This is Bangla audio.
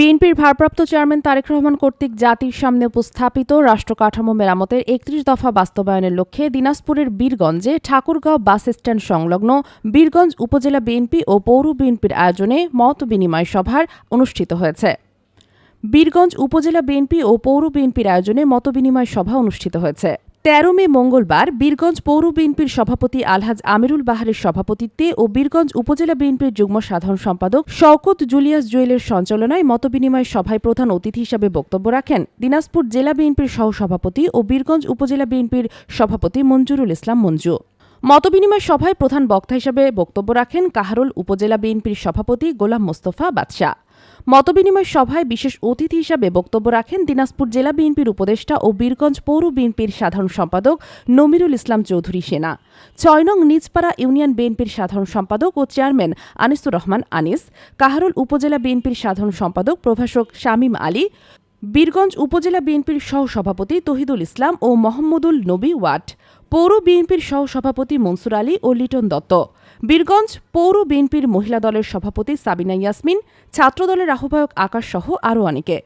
বিএনপির ভারপ্রাপ্ত চেয়ারম্যান তারেক রহমান কর্তৃক জাতির সামনে উপস্থাপিত রাষ্ট্র কাঠামো মেরামতের একত্রিশ দফা বাস্তবায়নের লক্ষ্যে দিনাজপুরের বীরগঞ্জে ঠাকুরগাঁও বাস স্ট্যান্ড সংলগ্ন বীরগঞ্জ উপজেলা বিএনপি ও পৌর বিএনপির আয়োজনে মত বিনিময় সভার অনুষ্ঠিত হয়েছে। বীরগঞ্জ উপজেলা বিএনপি ও পৌর বিএনপির আয়োজনে মতবিনিময় সভা অনুষ্ঠিত হয়েছে। তেরো মে মঙ্গলবার বীরগঞ্জ পৌর বিএনপির সভাপতি আলহাজ আমিরুল বাহারের সভাপতিত্বে ও বীরগঞ্জ উপজেলা বিএনপির যুগ্ম সাধারণ সম্পাদক শওকত জুলিয়াস জুয়েলের সঞ্চালনায় মতবিনিময় সভায় প্রধান অতিথি হিসাবে বক্তব্য রাখেন দিনাজপুর জেলা বিএনপির সহসভাপতি ও বীরগঞ্জ উপজেলা বিএনপির সভাপতি মঞ্জুরুল ইসলাম মঞ্জু। মতবিনিময় সভায় প্রধান বক্তা হিসেবে বক্তব্য রাখেন কাহারোল উপজেলা বিএনপির সভাপতি গোলাম মোস্তফা বাদশাহ। মতবিনিময় সভায় বিশেষ অতিথি হিসাবে বক্তব্য রাখেন দিনাজপুর জেলা বিএনপির উপদেষ্টা ও বীরগঞ্জ পৌর বিএনপির সাধারণ সম্পাদক নমিরুল ইসলাম চৌধুরী সেনা। ছয় নং নিজপাড়া ইউনিয়ন বিএনপির সাধারণ সম্পাদক ও চেয়ারম্যান আনিসুর রহমান আনিস। কাহারুল উপজেলা বিএনপির সাধারণ সম্পাদক প্রভাষক শামীম আলী। বীরগঞ্জ উপজেলা বিএনপির সহসভাপতি তহিদুল ইসলাম ও মোহাম্মদুল নবী ওয়াট পৌর বিএনপির সহ সভাপতি মনসুর আলী ও লিটন দত্ত। বীরগঞ্জ পৌর বিএনপির মহিলা দলের সভাপতি সাবিনা ইয়াসমিন, ছাত্রদলের আহ্বায়ক আকাশ সহ আরও অনেকে।